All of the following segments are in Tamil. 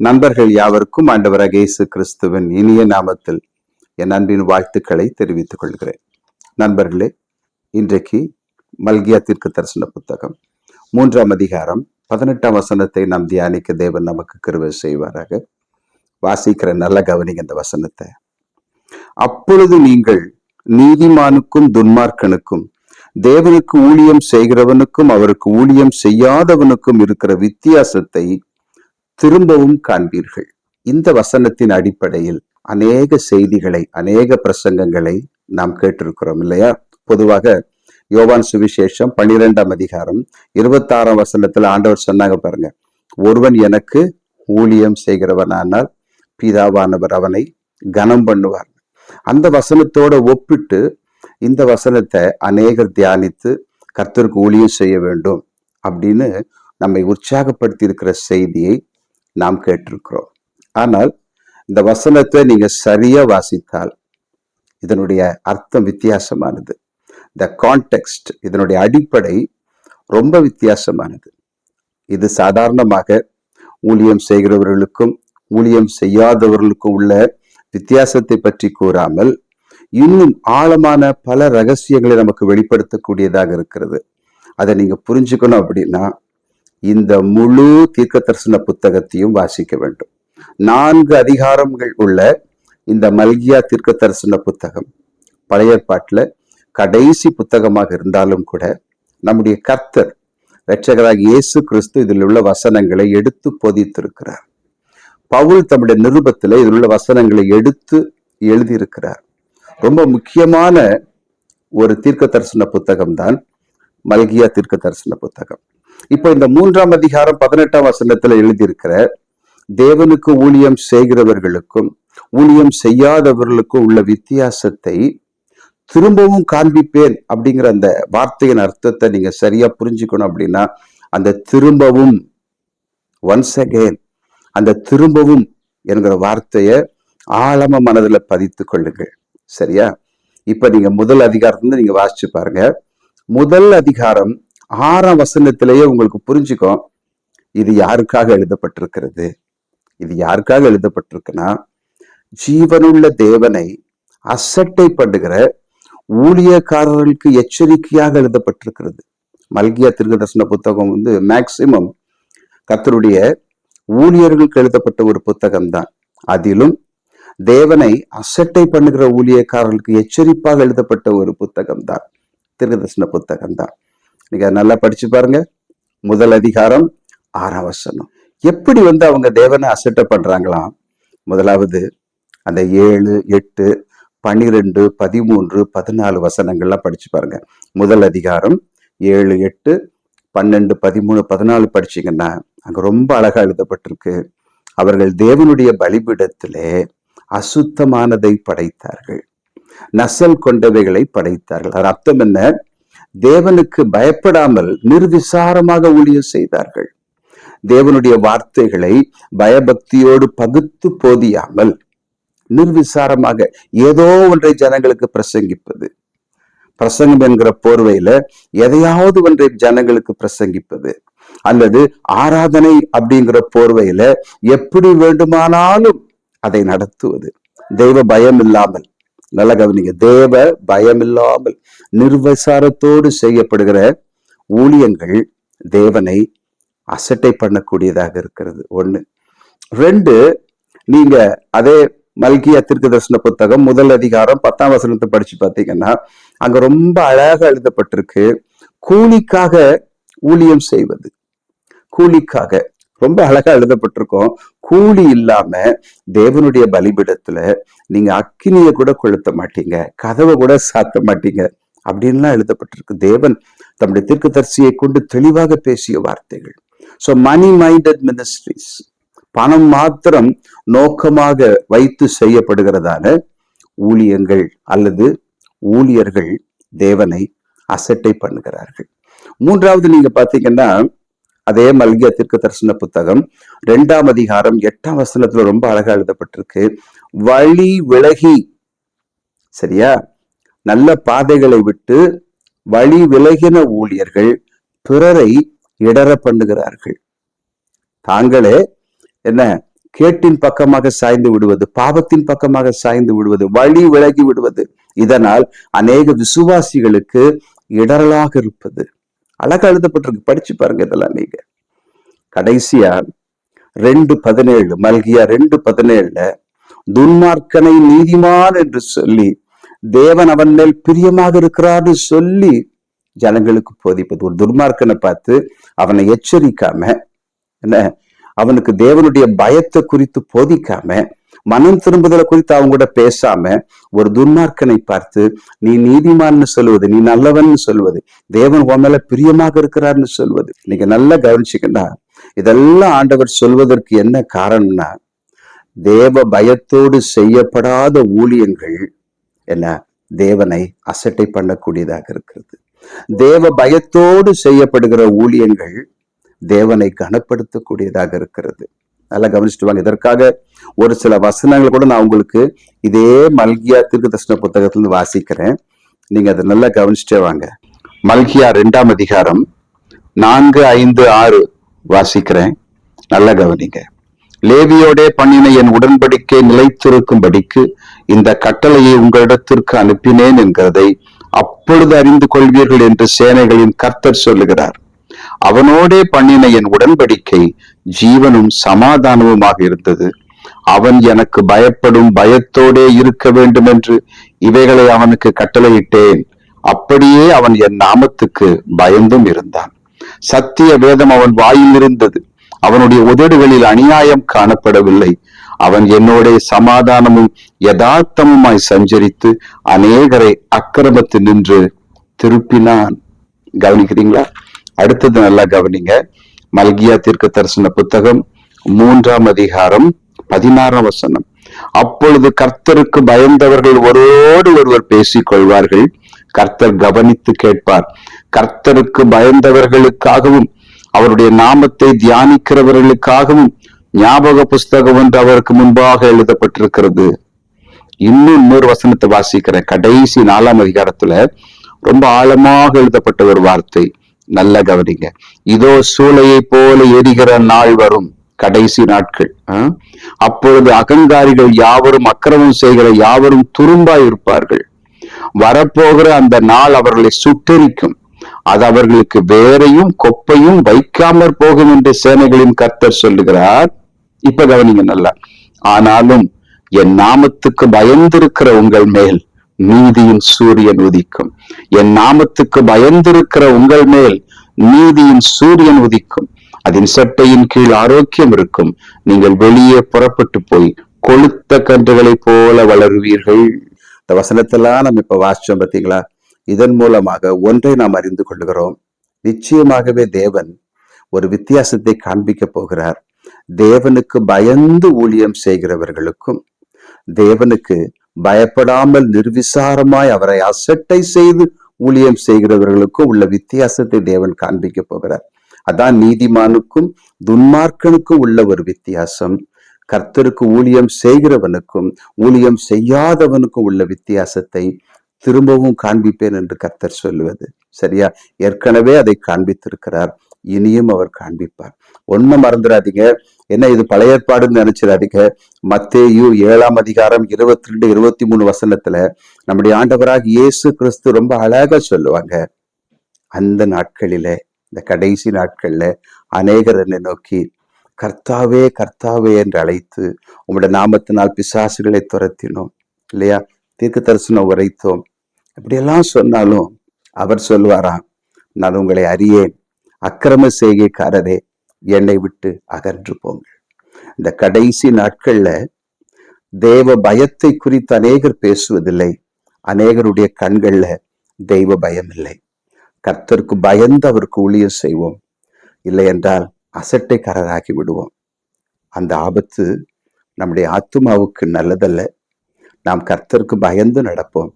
நண்பர்கள் யாவருக்கும் ஆண்டவராக இயேசு கிறிஸ்துவின் இனிய நாமத்தில் என் அன்பின் வாழ்த்துக்களை தெரிவித்துக் கொள்கிறேன். நண்பர்களே இன்றைக்கு மல்கியா தீர்க்க தரிசன புத்தகம் மூன்றாம் அதிகாரம் பதினெட்டாம் வசனத்தை நாம் தியானிக்க தேவன் நமக்கு கிருவை செய்வாராக. வாசிக்கிற நல்ல கவனிங்க இந்த வசனத்தை. அப்பொழுது நீங்கள் நீதிமானுக்கும் துன்மார்க்கனுக்கும் தேவனுக்கு ஊழியம் செய்கிறவனுக்கும் அவருக்கு ஊழியம் செய்யாதவனுக்கும் இருக்கிற வித்தியாசத்தை திரும்பவும் காண்பீர்கள். இந்த வசனத்தின் அடிப்படையில் அநேக செய்திகளை அநேக பிரசங்கங்களை நாம் கேட்டிருக்கிறோம் இல்லையா? பொதுவாக யோவான் சுவிசேஷம் பன்னிரெண்டாம் அதிகாரம் இருபத்தாறாம் வசனத்துல ஆண்டவர் சொன்னாங்க பாருங்க ஒருவன் எனக்கு ஊழியம் செய்கிறவனானால் பிதாவானவர் அவனை கனம் பண்ணுவார். அந்த வசனத்தோட ஒப்பிட்டு இந்த வசனத்தை அநேகர் தியானித்து கர்த்தருக்கு ஊழியம் செய்ய வேண்டும் அப்படின்னு நம்மை உற்சாகப்படுத்தி இருக்கிற செய்தியை நாம் கேட்டிருக்கிறோம். ஆனால் இந்த வசனத்தை நீங்க சரியா வாசித்தால் இதனுடைய அர்த்தம் வித்தியாசமானது. த கான்டெக்ஸ்ட் இதனுடைய அடிப்படை ரொம்ப வித்தியாசமானது. இது சாதாரணமாக ஊழியம் செய்கிறவர்களுக்கும் ஊழியம் செய்யாதவர்களுக்கும் உள்ள வித்தியாசத்தை பற்றி கூறாமல் இன்னும் ஆழமான பல ரகசியங்களை நமக்கு வெளிப்படுத்தக்கூடியதாக இருக்கிறது. அதை நீங்க புரிஞ்சுக்கணும் அப்படின்னா இந்த முழு தீர்க்க தரிசன புத்தகத்தையும் வாசிக்க வேண்டும். நான்கு அதிகாரங்கள் உள்ள இந்த மல்கியா தீர்க்க தரிசன புத்தகம் பழைய பாட்டில் கடைசி புத்தகமாக இருந்தாலும் கூட நம்முடைய கர்த்தர் இரட்சகராக இயேசு கிறிஸ்து இதில் உள்ள வசனங்களை எடுத்து பொதித்திருக்கிறார். பவுல் தம்முடைய நிருபத்தில் இதில் உள்ள வசனங்களை எடுத்து எழுதியிருக்கிறார். ரொம்ப முக்கியமான ஒரு தீர்க்க தரிசன புத்தகம் தான் மல்கியா தீர்க்க தரிசன புத்தகம். இப்போ இந்த மூன்றாம் அதிகாரம் பதினெட்டாம் வசனத்துல எழுதியிருக்கிற தேவனுக்கு ஊழியம் செய்கிறவர்களுக்கும் ஊழியம் செய்யாதவர்களுக்கும் உள்ள வித்தியாசத்தை திரும்பவும் காண்பிப்பேன் அப்படிங்கிற அந்த வார்த்தையின் அர்த்தத்தை நீங்க சரியா புரிஞ்சுக்கணும் அப்படின்னா அந்த திரும்பவும் ஒன்ஸ் அகெயின் அந்த திரும்பவும் என்கிற வார்த்தையை ஆழமா மனதுல பதித்து கொள்ளுங்கள். சரியா? இப்ப நீங்க முதல் அதிகாரத்துல நீங்க வாசிச்சு பாருங்க. முதல் அதிகாரம் ஆறாம் வசனத்திலேயே உங்களுக்கு புரிஞ்சுக்கும் இது யாருக்காக எழுதப்பட்டிருக்கிறது? இது யாருக்காக எழுதப்பட்டிருக்குன்னா ஜீவனுள்ள தேவனை அசட்டை பண்ணுகிற ஊழியக்காரர்களுக்கு எச்சரிக்கையாக எழுதப்பட்டிருக்கிறது. மல்கியா திருகதர்சன புத்தகம் வந்து மேக்சிமம் கத்தருடைய ஊழியர்களுக்கு எழுதப்பட்ட ஒரு புத்தகம் தான் அதிலும் தேவனை அசட்டை பண்ணுகிற ஊழியக்காரர்களுக்கு எச்சரிப்பாக எழுதப்பட்ட ஒரு புத்தகம் தான் திருகதர்சன புத்தகம் தான் நீங்க நல்லா படிச்சு பாருங்க. முதல் அதிகாரம் ஆறாம் வசனம். எப்படி வந்து அவங்க தேவனை அசட்டை பண்றாங்களாம்? முதலாவது அந்த ஏழு எட்டு பனிரெண்டு பதிமூன்று பதினாலு வசனங்கள்லாம் படிச்சு பாருங்க. முதல் அதிகாரம் ஏழு எட்டு பன்னெண்டு பதிமூணு பதினாலு படிச்சீங்கன்னா அங்க ரொம்ப அழகா எழுதப்பட்டிருக்கு. அவர்கள் தேவனுடைய பலிபிடத்திலே அசுத்தமானதை படைத்தார்கள். நசல் கொண்டவைகளை படைத்தார்கள். அது அர்த்தம் என்ன? தேவனுக்கு பயப்படாமல் நிர்விசாரமாக ஊழியம் செய்தார்கள். தேவனுடைய வார்த்தைகளை பயபக்தியோடு பகுத்து போதியாமல் நிர்விசாரமாக ஏதோ ஒன்றை ஜனங்களுக்கு பிரசங்கிப்பது. பிரசங்கம் என்கிற போர்வையில எதையாவது ஒன்றை ஜனங்களுக்கு பிரசங்கிப்பது. அல்லது ஆராதனை அப்படிங்கிற போர்வையில எப்படி வேண்டுமானாலும் அதை நடத்துவது. தெய்வ பயம் இல்லாமல் நல்லா கவனிங்க. தேவ பயம் இல்லாமல் நிர்வசாரத்தோடு செய்யப்படுகிற ஊழியங்கள் தேவனை அசட்டை பண்ணக்கூடியதாக இருக்கிறது. ஒண்ணு. ரெண்டு நீங்க அதே மல்கியா திருக்கு தரிசன புத்தகம் முதல் அதிகாரம் பத்தாம் வசனத்தை படிச்சு பார்த்தீங்கன்னா அங்க ரொம்ப அழகாக எழுதப்பட்டிருக்கு. கூலிக்காக ஊழியம் செய்வது. கூலிக்காக. ரொம்ப அழகா எழுதப்பட்டிருக்கோம். கூலி இல்லாம தேவனுடைய பலிபிடத்துல நீங்க அக்கினிய கூட கொளுத்த மாட்டீங்க கதவை கூட சாத்த மாட்டீங்க அப்படின்லாம் எழுதப்பட்டிருக்கு. தேவன் தம்முடைய தீர்க்கதரிசியை கொண்டு தெளிவாக பேசிய வார்த்தைகள். ஸோ மணி மைண்டட் மினிஸ்ட்ரிஸ் பணம் மாத்திரம் நோக்கமாக வைத்து செய்யப்படுகிறதான ஊழியங்கள் அல்லது ஊழியர்கள் தேவனை அசட்டை பண்ணுகிறார்கள். மூன்றாவது நீங்க பாத்தீங்கன்னா அதே மல்கிய தீர்க்க தரிசன புத்தகம். ரெண்டாம் அதிகாரம் எட்டாம் வசனத்துல ரொம்ப அழகா எழுதப்பட்டிருக்கு. வழி விலகி சரியா? நல்ல பாதைகளை விட்டு வழி விலகின ஊழியர்கள் பிறரை இடர பண்ணுகிறார்கள். தாங்களே என்ன? கேட்டின் பக்கமாக சாய்ந்து விடுவது பாவத்தின் பக்கமாக சாய்ந்து விடுவது வழி விலகி விடுவது. இதனால் அநேக விசுவாசிகளுக்கு இடரலாக இருப்பது. அழகா எழுதப்பட்டிருக்கு. படிச்சு பாருங்க இதெல்லாம் நீங்க. கடைசியா ரெண்டு பதினேழு மல்கியா ரெண்டு பதினேழுல துன்மார்க்கனை நீதிமான் என்று சொல்லி தேவன் அவன் மேல் பிரியமாக இருக்கிறார்னு சொல்லி ஜனங்களுக்கு போதிப்பது. ஒரு துன்மார்க்கனை பார்த்து அவனை எச்சரிக்காம என்ன? அவனுக்கு தேவனுடைய பயத்தை குறித்து போதிக்காம மனம் திரும்புதலை குறித்து அவங்க கூட பேசாம ஒரு துன்மார்க்கனை பார்த்து நீ நீதிமான்னு சொல்லுவது நீ நல்லவன் சொல்வது தேவன் உன் மேல பிரியமாக இருக்கிறார்னு சொல்வது. நீங்க நல்லா கவனிச்சுக்கண்டா இதெல்லாம் ஆண்டவர் சொல்வதற்கு என்ன காரணம்னா தேவ பயத்தோடு செய்யப்படாத ஊழியங்கள் என்ன? தேவனை அசட்டை பண்ணக்கூடியதாக இருக்கிறது. தேவ பயத்தோடு செய்யப்படுகிற ஊழியங்கள் தேவனை கனப்படுத்தக்கூடியதாக இருக்கிறது. நல்லா கவனிச்சுட்டு வாங்க. இதற்காக ஒரு சில வசனங்கள் கூட நான் உங்களுக்கு இதே மல்கியா திருக்கு தர்ஷன புத்தகத்திலிருந்து வாசிக்கிறேன். நீங்க அதை நல்லா கவனிச்சுட்டே வாங்க. மல்கியா ரெண்டாம் அதிகாரம் நான்கு ஐந்து ஆறு வாசிக்கிறேன். நல்லா கவனிங்க. லேவியோடே பண்ணின என் உடன்படிக்கை நிலைத்திருக்கும்படிக்கு இந்த கட்டளையை உங்களிடத்திற்கு அனுப்பினேன் என்கிறதை அப்பொழுது அறிந்து கொள்வீர்கள் என்று சேனைகளின் கர்த்தர் சொல்லுகிறார். அவனோடே பண்ணின என் உடன்படிக்கை ஜீவனும் சமாதானமுமாக இருந்தது. அவன் எனக்கு பயப்படும் பயத்தோடே இருக்க வேண்டும் என்று இவைகளை அவனுக்கு கட்டளையிட்டேன். அப்படியே அவன் என் நாமத்துக்கு பயந்தும் இருந்தான். சத்திய வேதம் அவன் வாயில் இருந்தது. அவனுடைய உதடுகளில் அநியாயம் காணப்படவில்லை. அவன் என்னோட சமாதானமும் யதார்த்தமுமாய் சஞ்சரித்து அநேகரை அக்கிரமத்தில் நின்று திருப்பினான். கவனிக்கிறீங்களா? அடுத்தது நல்லா கவனிங்க. மல்கியா தீர்க்க தரிசன புத்தகம் மூன்றாம் அதிகாரம் பதினாறாம் வசனம். அப்பொழுது கர்த்தருக்கு பயந்தவர்கள் ஒருவோடு ஒருவர் பேசிக் கொள்வார்கள். கர்த்தர் கவனித்து கேட்பார். கர்த்தருக்கு பயந்தவர்களுக்காகவும் அவருடைய நாமத்தை தியானிக்கிறவர்களுக்காகவும் ஞாபக புஸ்தகம் ஒன்று அவருக்கு முன்பாக எழுதப்பட்டிருக்கிறது. இன்னும் இன்னொரு வசனத்தை வாசிக்கிறேன். கடைசி நாலாம் அதிகாரத்துல ரொம்ப ஆழமாக எழுதப்பட்ட ஒரு வார்த்தை. நல்ல கவனிங்க. இதோ சூளையை போல எரிகிற நாள் வரும் கடைசி நாட்கள். அப்பொழுது அகங்காரிகள் யாவரும் அக்கிரமம் செய்கிற யாவரும் துரும்பாய் இருப்பார்கள். வரப்போகிற அந்த நாள் அவர்களை சுட்டரிக்கும். அது அவர்களுக்கு வேறையும் கொப்பையும் வைக்காமற் போகும் என்று சேனைகளின் கர்த்தர் சொல்லுகிறார். இப்ப கவனிங்க நல்லா. ஆனாலும் என் நாமத்துக்கு பயந்திருக்கிற உங்கள் மேல் நீதியின் சூரியன் உதிக்கும். என் நாமத்துக்கு பயந்திருக்கிற உங்கள் மேல் நீதியின் சூரியன் உதிக்கும். அதன் சட்டையின் கீழ் ஆரோக்கியம் இருக்கும். நீங்கள் வெளியே புறப்பட்டு போய் கொளுத்த கன்றுகளைப் போல வளருவீர்கள். இந்த வசனத்தெல்லாம் நம்ம இப்ப வாசிச்சோம் பார்த்தீங்களா? இதன் மூலமாக ஒன்றை நாம் அறிந்து கொள்கிறோம் நிச்சயமாகவே தேவன் ஒரு வித்தியாசத்தை காண்பிக்க போகிறார். தேவனுக்கு பயந்து ஊழியம் செய்கிறவர்களுக்கும் தேவனுக்கு பயப்படாமல் நிர்விசாரமாய் அவரை அசட்டை செய்து ஊழியம் செய்கிறவர்களுக்கும் உள்ள வித்தியாசத்தை தேவன் காண்பிக்க போகிறார். அதான் நீதிமானுக்கும் துன்மார்க்கனுக்கும் உள்ள ஒரு வித்தியாசம். கர்த்தருக்கு ஊழியம் செய்கிறவனுக்கும் ஊழியம் செய்யாதவனுக்கும் உள்ள வித்தியாசத்தை திரும்பவும் காண்பிப்பேன் என்று கர்த்தர் சொல்லுவது. சரியா? ஏற்கனவே அதை காண்பித்திருக்கிறார். இனியும் அவர் காண்பிப்பார். ஒன்றும் மறந்துடாதீங்க. என்ன இது பழைய ஏற்பாடுன்னு நினைச்சிடாதீங்க. மத்தேயு ஏழாம் அதிகாரம் இருபத்தி ரெண்டு இருபத்தி மூணு வசனத்துல நம்முடைய ஆண்டவராக இயேசு கிறிஸ்து ரொம்ப அழகா சொல்லுவாங்க. அந்த நாட்களில இந்த கடைசி நாட்கள்ல அநேகர் என்னை நோக்கி கர்த்தாவே கர்த்தாவே என்று அழைத்து உங்களுடைய நாமத்தினால் பிசாசுகளை துரத்தினோம். இல்லையா? தீர்க்க தரிசனம் உரைத்தோம். இப்படியெல்லாம் சொன்னாலும் அவர் சொல்வாராம் நான் உங்களை அறியேன். அக்கிரம செய்கைக்காரரே என்னை விட்டு அகன்று போங்கள். இந்த கடைசி நாட்கள்ல தேவ பயத்தை குறித்து அநேகர் பேசுவதில்லை. அநேகருடைய கண்கள்ல தெய்வ பயம் இல்லை. கர்த்தருக்கு பயந்து அவருக்கு ஊழியம் செய்வோம். இல்லை என்றால் அசட்டைக்காரராகி விடுவோம். அந்த ஆபத்து நம்முடைய ஆத்மாவுக்கு நல்லதல்ல. நாம் கர்த்தருக்கு பயந்து நடப்போம்.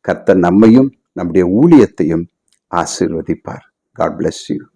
கர்த்தர் நம்மையும் நம்முடைய ஊழியத்தையும் ஆசீர்வதிப்பார். God bless you